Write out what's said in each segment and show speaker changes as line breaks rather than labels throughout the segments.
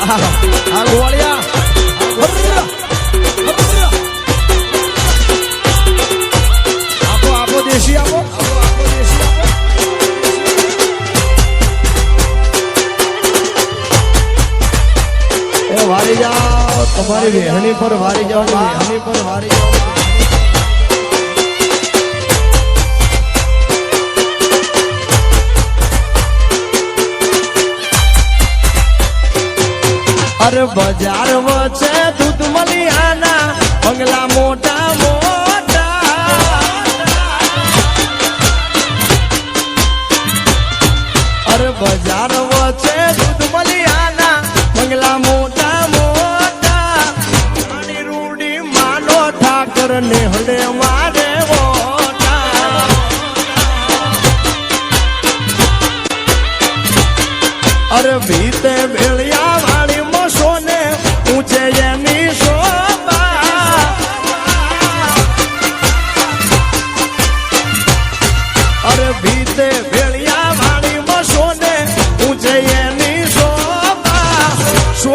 આ ગોળિયા આપો આપો વારી જાઓ, તમારી વેહણી પર વારી જાઓ, વેહણી પર વારી જાઓ. અરે બજાર વચ્ચે દૂધ મલિયાના બંગલા મોટા મોટા. અરે બજાર વચ્ચે દૂધ મલિયાના બંગલા મોટા મોટા. મારી રૂડી માનો ઠાકર ને હડે મારે અરે ભીતે ભેળિયા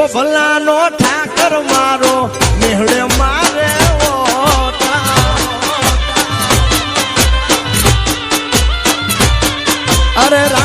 શોભલાનો ઠાકર મારો મેહડે મારે અરે અરે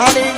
money.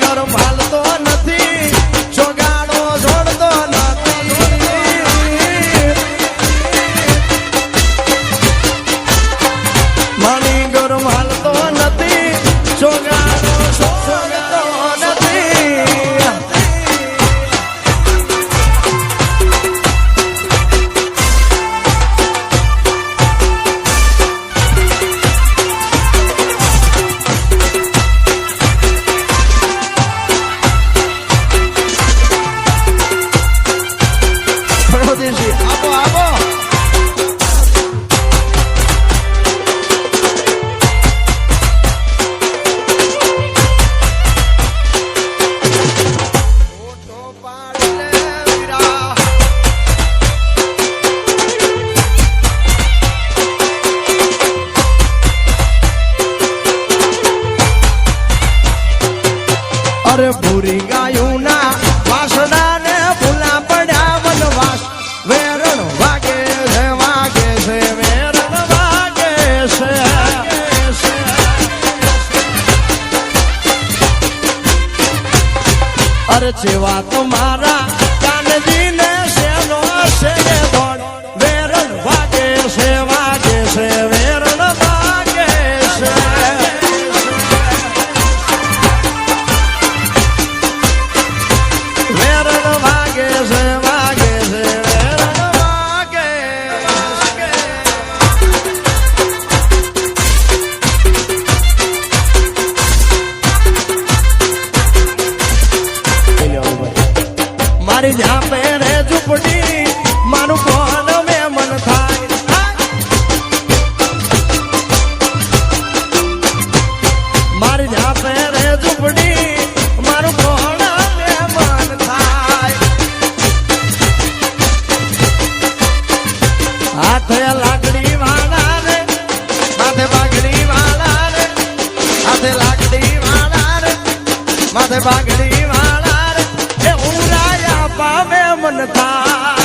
ભૂરી ગાયું ના વાસડા ને ભૂલા પડ્યા વનવાસ. વેરણ વાગે છે વાગે છે, વેરણ વાગે છે. અરે જેવા તો મારા મારી જામે રે ઝૂંપડી, મારું કોણ મે મન થાય મારી જામે રે ઝૂંપડી, મારું કોણ મે મન થાય? હાથે લાકડી વાળા રે, માથે પાઘડી વાળા રે, હાથે લાકડી વાળા રે, માથે પાઘડી વાળા મન થાય.